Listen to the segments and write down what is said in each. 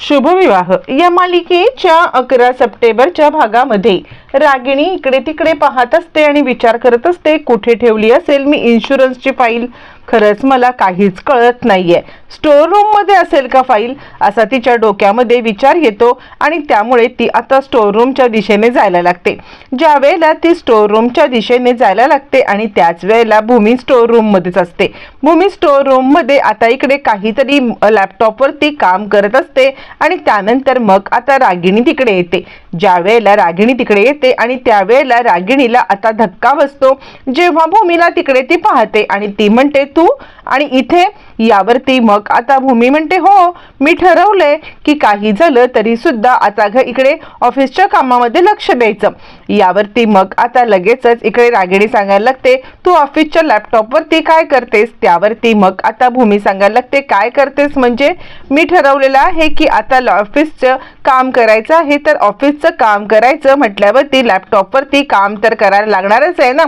शुभविवाह. या मालिकेच्या अकरा सप्टेंबरच्या भागामध्ये रागिणी इकडे तिकडे पाहत असते आणि विचार करत असते कुठे ठेवली असेल मी इन्शुरन्सची फाईल खरंच मला काहीच कळत नाहीये. स्टोर रूममध्ये असेल का फाईल असा तिच्या डोक्यामध्ये विचार येतो आणि त्यामुळे ती आता स्टोर रूमच्या दिशेने जायला लागते. ज्या वेळेला ती स्टोर रूमच्या दिशेने जायला लागते आणि त्याच वेळेला भूमी स्टोर रूममध्येच असते. भूमी स्टोर रूममध्ये आता इकडे काहीतरी लॅपटॉपवर ती काम करत असते आणि त्यानंतर मग आता रागिणी तिकडे येते. ज्या वेळेला रागिणी तिकडे येते आणि त्यावेळेला रागिणीला आता धक्का बसतो जेव्हा भूमीला तिकडे ती पाहते आणि ती म्हणते तू आणि इथे यावरती मग आता भूमी म्हणते हो मी ठरवलंय की काही झालं तरी सुद्धा आता घ इकडे ऑफिसच्या कामामध्ये लक्ष द्यायचं. यावरती मग आता लगेचच इकडे रागिणी सांगायला लागते तू ऑफिसच्या लॅपटॉपवरती काय करतेस? त्यावरती मग आता भूमी सांगायला लागते काय करतेस? म्हणजे मी ठरवलेलं आहे की आता ऑफिसचं काम करायचं आहे तर ऑफिसचं काम करायचं म्हटल्यावरती लॅपटॉपवरती काम तर करायला लागणारच आहे ना?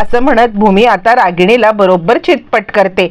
असं म्हणत भूमी आता रागिणीला बरोबर चितपट करते.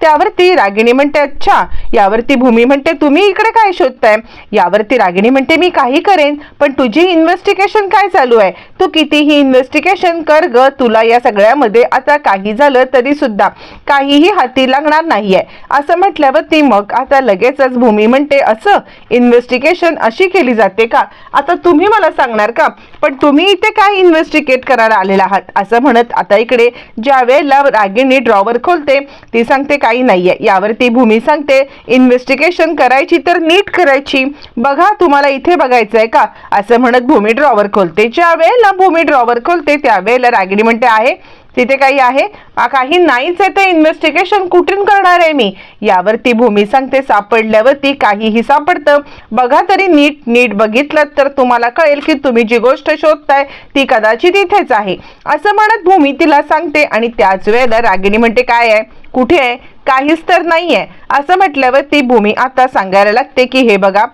त्यावरती रागिणी म्हणते अच्छा यावरती भूमी म्हणते तुम्ही इकडे काय शोधताय? यावरती रागिणी म्हणते मी काही करेन पण तुझी इन्व्हेस्टिगेशन काय चालू आहे? तू कितीही इन्व्हेस्टिगेशन कर ग तुला या सगळ्यामध्ये आता काही झालं तरी सुद्धा. काहीही हाती लागणार नाहीये. असं म्हटल्यावर ती मग आता लगेचच भूमी म्हणते असं? इन्व्हेस्टिगेशन अशी केली जाते का? आता तुम्ही मला सांगणार का? पण तुम्ही इथे काय इन्व्हेस्टिगेट करायला आलेला आहात? असं म्हणत आता इकडे ज्या वेळेला रागिणी ड्रॉवर खोलते ती सांगते काय काही नाहीये. यावरती भूमी सांगते इन्व्हेस्टिगेशन करायची तर नीट करायची. बघा तुम्हाला इथे बघायचं आहे का? असं म्हणत भूमी ड्रॉवर खोलते. ज्या वेळेला भूमी ड्रॉवर खोलते त्यावेळेला रागिणी म्हणते आहे तिथे काही आहे? काही नाहीच आहे ते इन्व्हेस्टिगेशन कुठून करणार आहे मी? यावरती भूमी सांगते सापडल्यावरती काहीही सापडतं. बघा तरी नीट नीट बघितलं तर तुम्हाला कळेल की तुम्ही जी गोष्ट शोधताय ती कदाचित इथेच आहे. असं म्हणत भूमी तिला सांगते आणि त्याच वेळेला रागिणी म्हणते काय आहे? कुठे आहे? काहीच तर नाहीये. असं म्हटल्यावर ती भूमी आता सांगायला लागते की हे बघा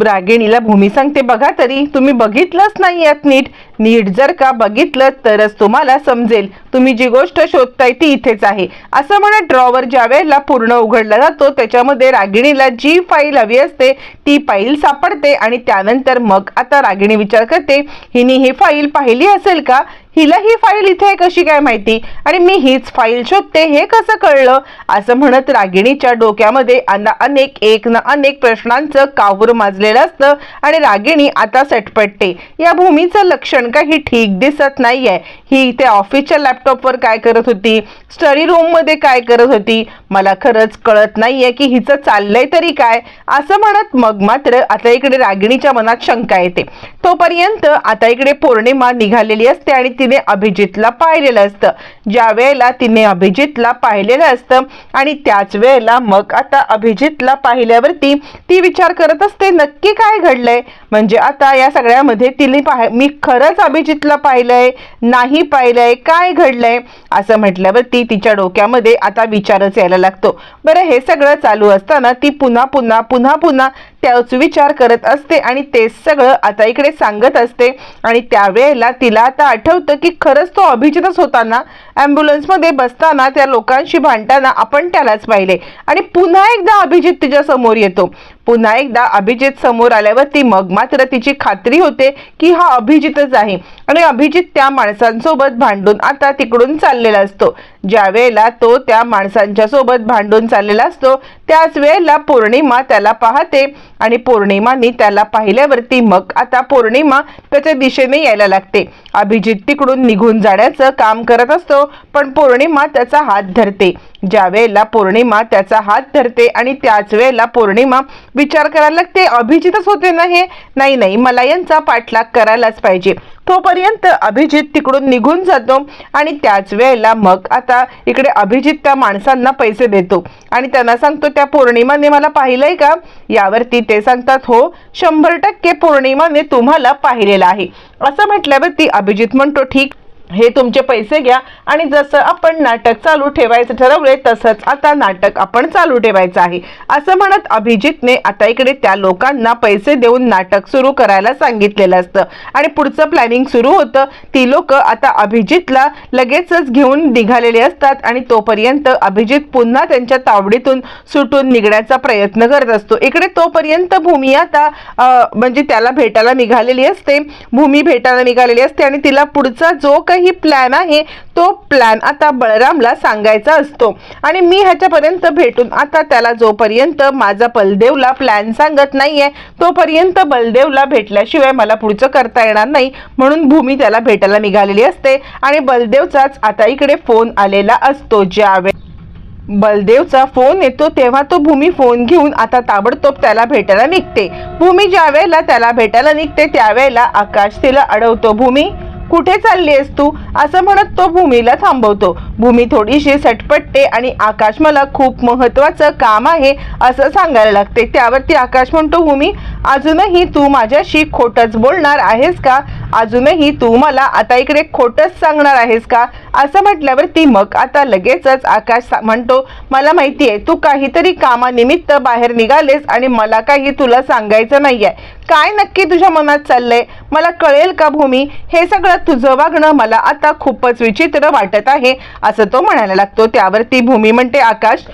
रागिणीला भूमी सांगते बघा तरी तुम्ही बघितलंच नाही यात नीट. नीट जर का बघितलं तरच तुम्हाला समजेल. तुम्ही जी गोष्ट शोधताय ती इथेच आहे. असं म्हणत ड्रॉवर ज्या वेळेला पूर्ण उघडला जातो त्याच्यामध्ये रागिणीला जी फाईल हवी असते ती फाईल सापडते आणि त्यानंतर मग आता रागिणी विचार करते हिने ही फाईल पाहिली असेल का? हिला ही फाईल इथे कशी काय माहिती? आणि मी हीच फाईल शोधते हे कसं कळलं? असं म्हणत रागिणीच्या डोक्यामध्ये अनेक एक ना अनेक प्रश्नांचं कावूर माजलेलं असतं आणि रागिणी आता सटपटते. या भूमीचं लक्षण काही ठीक दिसत नाहीये. ही इथे ऑफिसच्या लॅपटॉपवर काय करत होती? स्टडी रूममध्ये काय करत होती? मला खरंच कळत नाहीये की हिचं चाललंय तरी काय? असं म्हणत मग मात्र आता इकडे रागिणीच्या मनात शंका येते. तोपर्यंत आता इकडे पौर्णिमा निघालेली असते आणि ती तिने अभिजितला पाहिलेलं असतं. ज्या वेळेला तिने अभिजितला पाहिलेलं असतं आणि त्याच वेळेला मग आता अभिजितला पाहिल्यावरती ती विचार करत असते नक्की काय घडलंय? म्हणजे आता या सगळ्यामध्ये तिने पाह मी खरंच अभिजितला पाहिलंय नाही पाहिलंय काय घडलंय? असं म्हटल्यावरती तिच्या डोक्यामध्ये आता विचारच यायला लागतो. बरं हे सगळं चालू असताना ती पुन्हा पुन्हा पुन्हा पुन्हा त्याच विचार करत असते आणि तेच सगळं आता इकडे सांगत असते. आणि त्यावेळेला तिला आता आठवतं की खरंच तो अभिजितच होता ना ॲम्ब्युलन्समध्ये बसताना त्या लोकांशी भांडताना आपण त्यालाच पाहिले. आणि पुन्हा एकदा अभिजित तिच्या समोर येतो. पुन्हा एकदा अभिजित समोर आल्यावरती मग मात्र तिची खात्री होते की हा अभिजितच आहे. आणि अभिजित त्या माणसांसोबत भांडून आता तिकडून चाललेला असतो. ज्या वेळेला तो त्या माणसांच्या सोबत भांडून चाललेला असतो त्याच वेळेला पौर्णिमा त्याला पाहते. आणि पौर्णिमानी त्याला पाहिल्यावरती मग आता पौर्णिमा त्याच्या दिशेने यायला लागते. अभिजित तिकडून निघून जाण्याचं काम करत असतो पण पौर्णिमा त्याचा हात धरते. ज्या वेळेला पौर्णिमा त्याचा हात धरते आणि त्याच वेळेला पौर्णिमा विचार करायला लागते अभिजितच होते ना हे? नाही नाही मला यांचा पाठलाग करायलाच पाहिजे. तोपर्यंत अभिजित तिकडून निघून जातो आणि त्याच वेळेला मग आता इकडे अभिजित त्या माणसांना पैसे देतो. आणि त्यांना सांगतो त्या पौर्णिमाने मला पाहिलंय का? यावरती ते सांगतात हो शंभर टक्के पौर्णिमाने तुम्हाला पाहिलेलं आहे. असं म्हटल्यावरती अभिजित म्हणतो ठीक हे तुमचे पैसे घ्या. आणि जसं आपण नाटक चालू ठेवायचं ठरवले तसंच आता नाटक आपण चालू ठेवायचं आहे. असं म्हणत अभिजितने आता इकडे त्या लोकांना पैसे देऊन नाटक सुरू करायला सांगितलेलं असतं. आणि पुढचं प्लॅनिंग सुरू होतं. ती लोक आता अभिजितला लगेचच घेऊन निघालेले असतात. आणि तोपर्यंत अभिजित पुन्हा त्यांच्या तावडीतून सुटून निघण्याचा प्रयत्न करत असतो. इकडे तोपर्यंत भूमी आता म्हणजे त्याला भेटायला निघालेली असते. भूमी भेटायला निघालेली असते आणि तिला पुढचा जो काही प्लॅन आहे तो प्लॅन आता बळरामला सांगायचा असतो. आणि मी ह्याच्यापर्यंत भेटून आता त्याला जोपर्यंत माझा बलदेवला प्लॅन सांगत नाहीये तोपर्यंत बलदेवला भेटल्याशिवाय मला पुढचं करता येणार नाही म्हणून भूमी त्याला भेटायला निघालेली असते. आणि बलदेवचाच आता इकडे फोन आलेला असतो ज्यावेळेस बलदेवचा फोन येतो तेव्हा तो भूमी फोन घेऊन आता ताबडतोब त्याला भेटायला निघते. भूमी ज्या वेळेला त्याला भेटायला निघते त्यावेळेला आकाश तिला अडवतो. भूमी? कुठे चालली आहेस तू? असं म्हणत तो भूमीला थांबवतो. भूमी थोडीशी सटपटते आणि आकाश मला खूप महत्वाचं काम आहे असं सांगायला लागते. त्यावरती आकाश म्हणतो भूमी अजूनही तू माझ्याशी खोटच बोलणार आहेस का? अजूनही तू मला आता इकडे खोटच सांगणार आहेस का? असं म्हटल्यावरती मग आता लगेचच आकाश म्हणतो मला माहिती आहे तू काहीतरी कामानिमित्त बाहेर निघालेस आणि मला काही तुला सांगायचं नाहीये. काय नक्की तुझ्या मनात चाललंय? मला कळेल का भूमी? हे सगळं तुझं वागणं मला आता खूपच विचित्र वाटत आहे. असं तो म्हणायला लागतो. त्यावरती भूमी म्हणते आकाश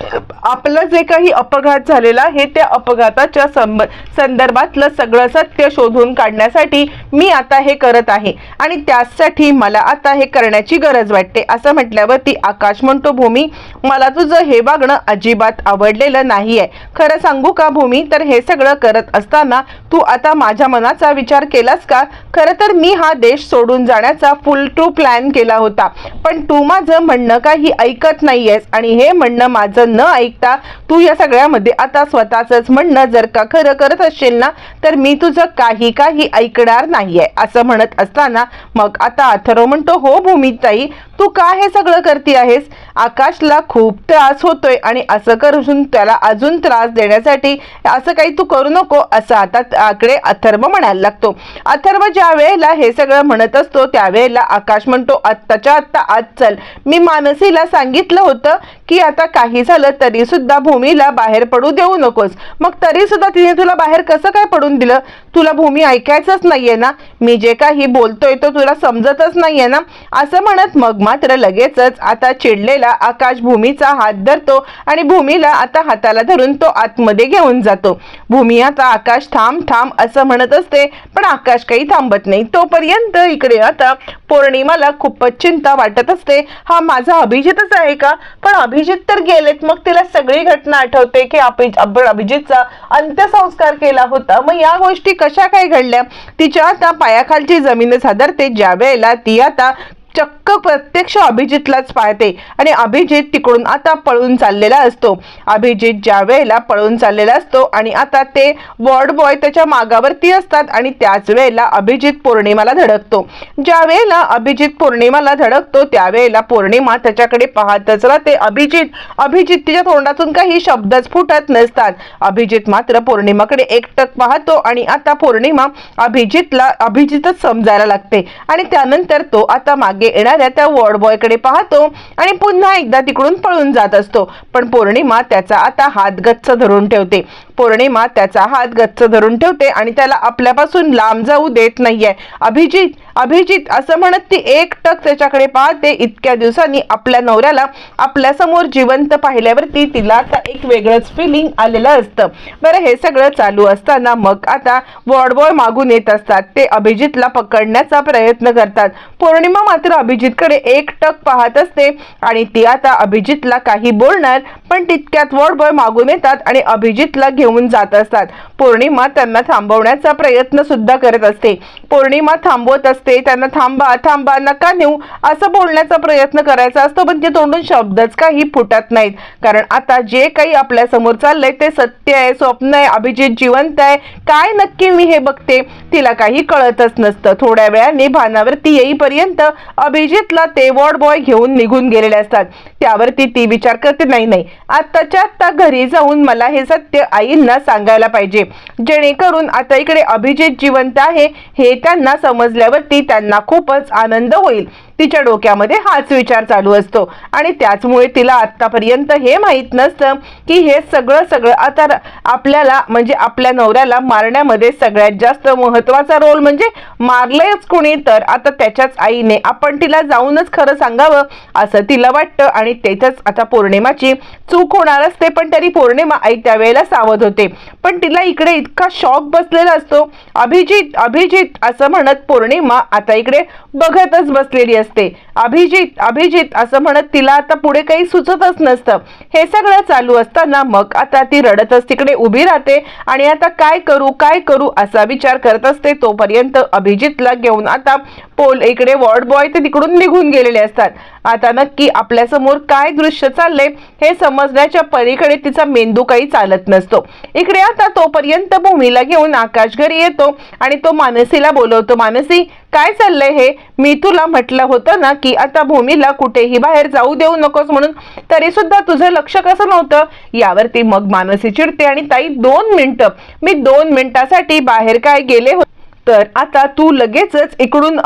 आपलं जे काही अपघात झालेला आहे त्या अपघाताच्या संब संदर्भातलं सगळं सत्य शोधून काढण्यासाठी मी आता हे करत आहे. आणि त्यासाठी मला आता हे करण्याची गरज वाटते. असं म्हटल्यावरती आकाश म्हणतो भूमी मला तुझं हे वागणं अजिबात आवडलेलं नाही आहे खरं सांगू का भूमी? तर हे सगळं करत असताना तू आता माझ्या मनाचा विचार केलास का? खरं तर मी हा देश सोडून जाण्याचा फुल टू प्लॅन केला होता. पण तू माझं म्हणणं काही ऐकत नाहीयेस आणि हे म्हणणं माझं न ऐकता तू या सगळ्यामध्ये आता स्वतःच म्हणणं जर का खरं करत असशील ना तर मी तुझं काही काही ऐकणार नाहीये असं म्हणत असताना मग आता अथर्व म्हणतो हो भूमिताई तू का हे सगळं करते आहेस? आकाशला खूप त्रास होतोय आणि असं करून त्याला अजून त्रास देण्यासाठी असं काही तू करू नको असं आता आकडे अथर्व म्हणायला लागतो. अथर्व ज्या वेळेला हे सगळं म्हणत असतो त्यावेळेला आकाश म्हणतो आत्ताच्या आत्ता आज चल मी मानसीला सांगितलं होतं की आता काही झालं तरी सुद्धा भूमीला बाहेर पडू देऊ नकोस. मग तरी सुद्धा तिने तुला बाहेर कसं काय पडून दिलं? तुला भूमी ऐकायचंच नाहीये ना? मी जे काही बोलतोय तो तुला समजतच नाहीये ना? असं म्हणत मग मात्र लगेचच आता चिडलेला आकाश भूमीचा हात धरतो आणि भूमीला आता हाताला धरून तो आतमध्ये घेऊन जातो. भूमी आता आकाश थांब थांब असं म्हणत असते पण आकाश काही थांबत नाही. तोपर्यंत इकडे आता पौर्णिमाला खूपच चिंता वाटत असते. हा माझा अभिजितच आहे का? पण अभिजित तर गेलेत. मग तिला सगळी घटना आठवते की अभि- अभिजितचा अंत्यसंस्कार केला होता. मग या गोष्टी कशा काय घडल्या? तिच्या आता पायाखालची जमीनच हादरते ज्या वेळेला ती आता चक्क प्रत्यक्ष अभिजितलाच पाहते आणि अभिजित तिकडून आता पळून चाललेला असतो. अभिजित ज्या वेळेला पळून चाललेला असतो आणि आता ते वॉर्ड बॉय त्याच्या मागावरती असतात आणि त्याच वेळेला अभिजित पौर्णिमाला धडकतो. ज्या वेळेला अभिजित पौर्णिमाला धडकतो त्यावेळेला पौर्णिमा त्याच्याकडे पाहतच राहते. अभिजित अभिजित तिच्या तोंडातून काही शब्दच फुटत नसतात. अभिजित मात्र पौर्णिमाकडे एकटक पाहतो आणि आता पौर्णिमा अभिजितला अभिजितच समजायला लागते. आणि त्यानंतर तो आता मागे येणाऱ्या त्या वॉर्ड बॉयकडे पाहतो आणि पुन्हा एकदा तिकडून पळून जात असतो. पण पौर्णिमा त्याचा आता हात गच्च धरून ठेवते. पौर्णिमा त्याचा हात गच्च धरून ठेवते आणि त्याला आपल्यापासून लांब जाऊ देत नाहीये. अभिजित अभिजित असं म्हणत ती एक टक त्याच्याकडे पाहते. इतक्या दिवसांनी आपल्या नवऱ्याला आपल्यासमोर जिवंत पाहिल्यावरती तिला आता एक वेगळंच फिलिंग आलेलं असतं. बरं हे सगळं चालू असताना मग आता वॉर्डबॉय मागून येत असतात. ते अभिजितला पकडण्याचा प्रयत्न करतात. पौर्णिमा मात्र अभिजितकडे एक टक पाहत असते आणि ती आता अभिजितला काही बोलणार पण तितक्यात वॉर्डबॉय मागून येतात आणि अभिजितला घेऊन जात असतात. पौर्णिमा त्यांना थांबवण्याचा प्रयत्न सुद्धा करत असते. पौर्णिमा थांबवत असते त्यांना थांबा थांबा नका नेऊ असं बोलण्याचा प्रयत्न करायचा असतो पण ते तोंडून शब्दच काही फुटत नाहीत. कारण आता जे काही आपल्यासमोर चाललंय ते सत्य आहे स्वप्न आहे अभिजित जिवंत आहे. काय नक्की मी हे बघते तिला काही कळतच नसतं. थोड्या वेळाने भानावरती येईपर्यंत अभिजितला ते वॉर्ड बॉय घेऊन निघून गेलेले असतात. त्यावरती ती विचार करते नाही नाही आत्ताच्या आत्ता घरी जाऊन मला हे सत्य आई आईंना सांगायला पाहिजे. जेणेकरून आता इकडे अभिजित जिवंत आहे हे त्यांना समजल्यावरती त्यांना खूपच आनंद होईल. तिच्या डोक्यामध्ये हाच विचार चालू असतो. आणि त्याचमुळे तिला आत्तापर्यंत हे माहीत नसतं की हे सगळं सगळं आता आपल्याला म्हणजे आपल्या नवऱ्याला मारण्यामध्ये सगळ्यात जास्त महत्त्वाचा रोल म्हणजे मारलंयच कुणी तर आता त्याच्याच आईने. आपण तिला जाऊनच खरं सांगावं असं तिला वाटतं आणि तेथच आता पौर्णिमाची चूक होणार असते पण तरी पौर्णिमा आई त्यावेळेला सावध होते. पण तिला इकडे इतका शॉक बसलेला असतो. अभिजित अभिजित असं म्हणत पौर्णिमा आता इकडे बघतच बसलेली असते. अभिजित अभिजित असं म्हणत तिला आता पुढे काही सुचतच नसतं. हे सगळं चालू असताना मग आता ती रडतच तिकडे उभी राहते आणि आता काय करू काय करू असा विचार करत असते. तोपर्यंत अभिजितला घेऊन आता पोल इकडे वॉर्ड बॉय ते तिकडून निघून गेलेले असतात. आता नक्की आपल्यासमोर काय दृश्य चाललंय हे समजण्याच्या पलीकडे तिचा मेंदू काही चालत नसतो. इकडे आता तोपर्यंत भूमीला घेऊन आकाश घरी येतो आणि तो मानसीला बोलवतो मानसी काय चाललंय हे? मी तुला म्हटलं होतं ना की आता भूमीला कुठेही बाहेर जाऊ देऊ नकोस म्हणून. तरी सुद्धा तुझं लक्ष कसं नव्हतं? यावरती मग मानसी चिडते आणि ताई दोन मिनिटं. मी दोन मिनिटासाठी बाहेर काय गेले होते? तर आता तू लगेचच इकडून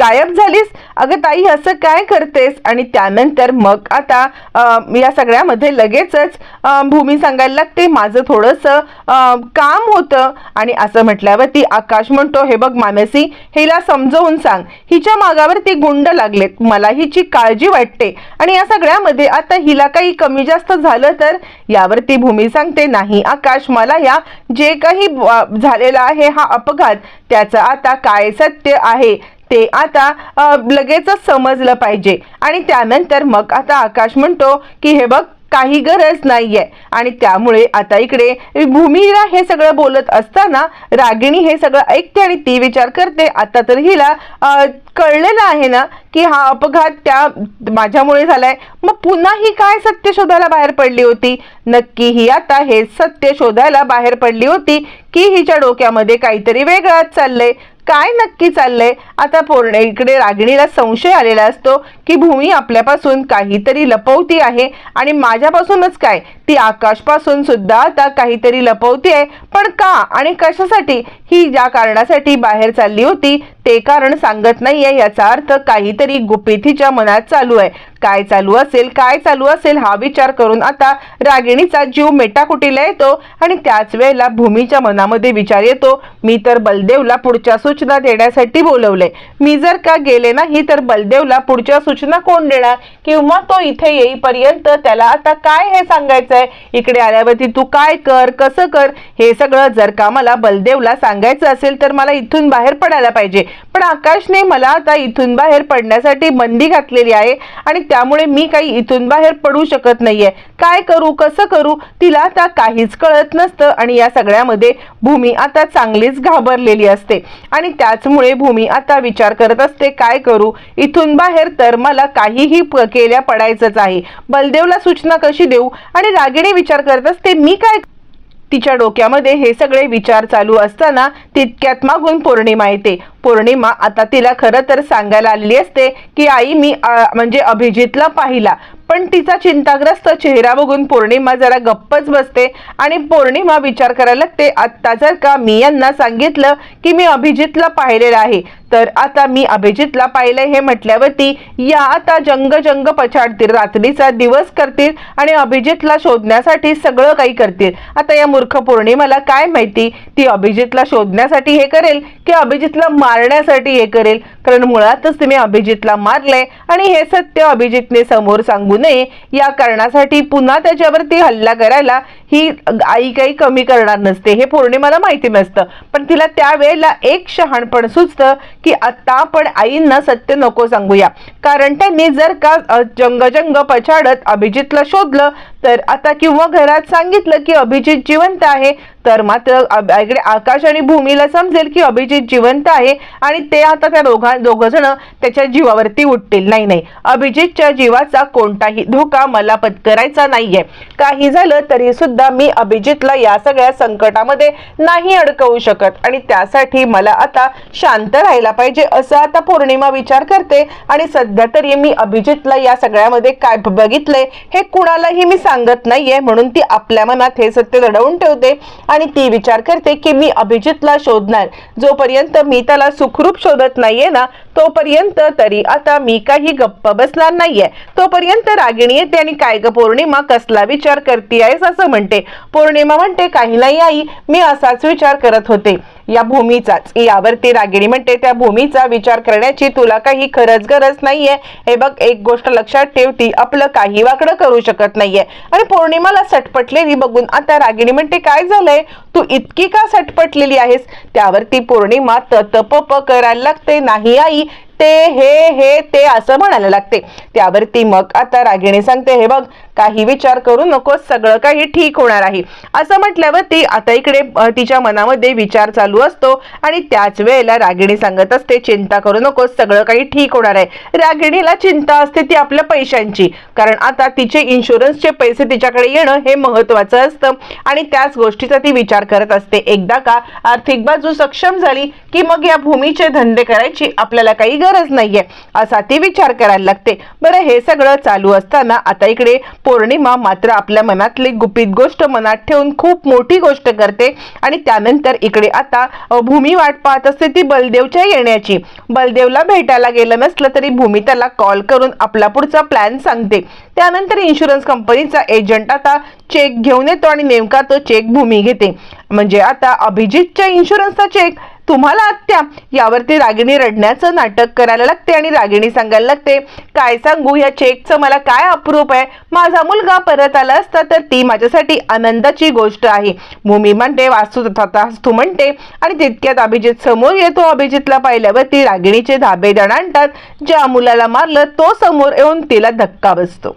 गायब झालीस? अगं ताई असं काय करतेस? आणि त्यानंतर मग आता या सगळ्यामध्ये लगेचच भूमी सांगायला लागते माझं थोडंसं काम होतं. आणि असं म्हटल्यावरती आकाश म्हणतो हे बघ मानसी हिला समजवून सांग. हिच्या मागावरती गुंड लागलेत. मला हिची काळजी वाटते. आणि या सगळ्यामध्ये आता हिला काही कमी जास्त झालं तर? यावरती भूमी सांगते नाही आकाश मला या जे काही झालेलं झालेला आहे हा अपघात त्या त्याचं आता काय सत्य आहे ते आता लगेचच समजलं पाहिजे. आणि त्यानंतर मग आता आकाश म्हणतो की हे बघ काही गरज नाहीये. आणि त्यामुळे आता इकडे भूमीला हे सगळं बोलत असताना रागिणी हे सगळं ऐकते आणि ती विचार करते. आता तर हिला कळलेलं आहे ना की हा अपघात त्या माझ्यामुळे झालाय. मग पुन्हा ही काय सत्य शोधायला बाहेर पडली होती? नक्की ही आता हे सत्य शोधायला बाहेर पडली होती की हिच्या डोक्यामध्ये काहीतरी वेगळंच चाललंय. काय नक्की चाललंय? आता पूर्ण इकडे रागिणीला संशय आलेला असतो की भूमी आपल्यापासून काहीतरी लपवती आहे आणि माझ्यापासूनच काय? ती आकाशपासून सुद्धा आता काहीतरी लपवती आहे. पण का आणि कशासाठी? ही ज्या कारणासाठी बाहेर चालली होती ते कारण सांगत नाहीये याचा अर्थ काहीतरी गुपित हिच्या मनात चालू आहे. काय चालू असेल काय चालू असेल हा विचार करून आता रागिणीचा जीव मेटाकुटीला येतो आणि त्याच वेळेला भूमीच्या मनामध्ये विचार येतो मी तर बलदेवला पुढच्या सूचना देण्यासाठी बोलवले मी जर का गेले नाही तर बलदेवला पुढच्या सूचना कोण देणार? किंवा तो इथे येईपर्यंत त्याला आता काय हे सांगायचंय? इकडे आल्यावरती तू काय कर कसं कर? हे सगळं जर का मला बलदेवला सांगायचं असेल तर मला इथून बाहेर पडायला पाहिजे. पण आकाशने मला आता इथून बाहेर पडण्यासाठी बंदी घातलेली आहे आणि त्यामुळे मी काही इथून बाहेर पडू शकत नाहीये. काय करू कसं करू तिला आता काहीच कळत नसतं आणि या सगळ्यामध्ये भूमी आता चांगलीच घाबरलेली असते. आणि त्याचमुळे भूमी आता विचार करत असते काय करू? इथून बाहेर तर मला काहीही प- केल्या पडायचंच आहे. बलदेवला सूचना कशी देऊ? आणि रागिणी विचार करत असते मी काय तिच्या डोक्यामध्ये हे सगळे विचार चालू असताना तितक्यात मागून पौर्णिमा येते. पौर्णिमा आता तिला खरं तर सांगायला आलेली असते की आई मी म्हणजे अभिजितला पाहिला. पण तिचा चिंताग्रस्त चेहरा बघून पौर्णिमा जरा गप्पच बसते आणि पौर्णिमा विचार करायला लागते आत्ता जर का मी यांना सांगितलं की मी अभिजितला पाहिलेलं आहे तर आता मी अभिजितला पाहिलंय हे म्हटल्यावरती या आता जंग जंग पछाडतील रात्रीचा दिवस करतील आणि अभिजितला शोधण्यासाठी सगळं काही करतील. आता या मूर्ख पौर्णिमाला काय माहिती? ती अभिजितला शोधण्यासाठी हे करेल की अभिजितला मारण्यासाठी हे करेल? कारण मुळातच तुम्ही अभिजितला मारलंय आणि हे सत्य अभिजितने समोर सांगू नये. या कारणासाठी पुन्हा त्याच्यावरती हल्ला करायला ही आई काही कमी करणार नसते. हे पौर्णिमाला माहिती नसतं. पण तिला त्यावेळेला एक शहाणपण सुचतं की आता आपण आईंना सत्य नको सांगूया. कारण त्यांनी जर का जंगजंग पछाडत अभिजितला शोधलं तर आता किंवा घरात सांगितलं की अभिजित जिवंत आहे तर मात्र इकडे आकाश आणि भूमीला समजेल की अभिजित जिवंत आहे आणि ते आता त्या दोघा दोघ जण त्याच्या जीवावरती उठतील. नाही नाही. अभिजितच्या जीवाचा कोणताही धोका मला पत्करायचा नाहीये. काही झालं तरी सुद्धा मी अभिजितला या सगळ्या संकटामध्ये नाही अडकवू शकत आणि त्यासाठी मला आता शांत राहायला पाहिजे असं आता पौर्णिमा विचार करते आणि सध्या तरी मी अभिजितला या सगळ्यामध्ये काय बघितलंय हे कुणालाही मी सांग सांगत नाहीये म्हणून ती आपल्या मनात हे सत्य दडवून ठेवते आणि ती विचार करते की मी अभिजितला शोधणार. जोपर्यंत मी त्याला सुखरूप शोधत नाहीये ना तोपर्यंत तरी आता मी काही गप्प बसणार नाहीये. तोपर्यंत रागिणी येते आणि काय ग पौर्णिमा कसला विचार करते आहेस असं म्हणते. पौर्णिमा म्हणते काही नाही आई मी असाच विचार करत होते. या भूमीचाच. यावरती रागिणी म्हणते त्या भूमीचा विचार करण्याची तुला काही खरंच गरज नाहीये. हे बघ एक गोष्ट लक्षात ठेव ती आपलं काही वाकडं करू शकत नाहीये. आणि पौर्णिमाला सटपटलेली बघून आता रागिणी म्हणते काय झालंय? तू इतकी का सटपटलेली आहेस? त्यावरती पौर्णिमा ततपप करायला लागते नाही आई ते हे हे ते असं म्हणायला लागते. त्यावरती मग आता रागिणी सांगते हे बघ काही विचार करू नको सगळं काही ठीक होणार आहे. असं म्हटल्यावर ती आता इकडे तिच्या मनामध्ये विचार चालू असतो आणि त्याच वेळेला रागिणी सांगत असते चिंता करू नको सगळं काही ठीक होणार आहे. रागिणीला चिंता असते ती आपल्या पैशांची कारण आता तिचे इन्शुरन्सचे पैसे तिच्याकडे येणं हे महत्वाचं असतं. आणि त्याच गोष्टीचा ती विचार करत असते. एकदा का आर्थिक बाजू सक्षम झाली की मग या भूमीचे धंदे करायची आपल्याला काही गरज नाहीये असा ती विचार करायला लागते. बरं हे सगळं चालू असताना आता इकडे पौर्णिमा मात्र आपल्या मनातली गुपित गोष्ट मनात ठेवून खूप मोठी गोष्ट करते आणि त्यानंतर इकडे आता भूमी वाट पाहत असते ती बलदेवच्या येण्याची. बलदेवला भेटायला गेलं नसलं तरी भूमी त्याला कॉल करून आपला पुढचा प्लॅन सांगते. त्यानंतर इन्शुरन्स कंपनीचा एजंट आता चेक घेऊन येतो आणि नेमका तो चेक भूमी घेते. म्हणजे आता अभिजितच्या इन्शुरन्सचा चेक तुम्हाला आत्या यावरती रागिणी रडण्याचं नाटक करायला लागते आणि रागिणी सांगायला लागते काय सांगू या चेकचं मला काय अप्रूप आहे? माझा मुलगा परत आला असता तर ती माझ्यासाठी आनंदाची गोष्ट आहे. भूमी म्हणते वास्तू तथास्तू म्हणते. आणि तितक्यात अभिजित समोर येतो. अभिजितला पाहिल्यावर ती रागिणीचे धाबे जण आणतात. ज्या मुलाला मारलं तो समोर येऊन तिला धक्का बसतो.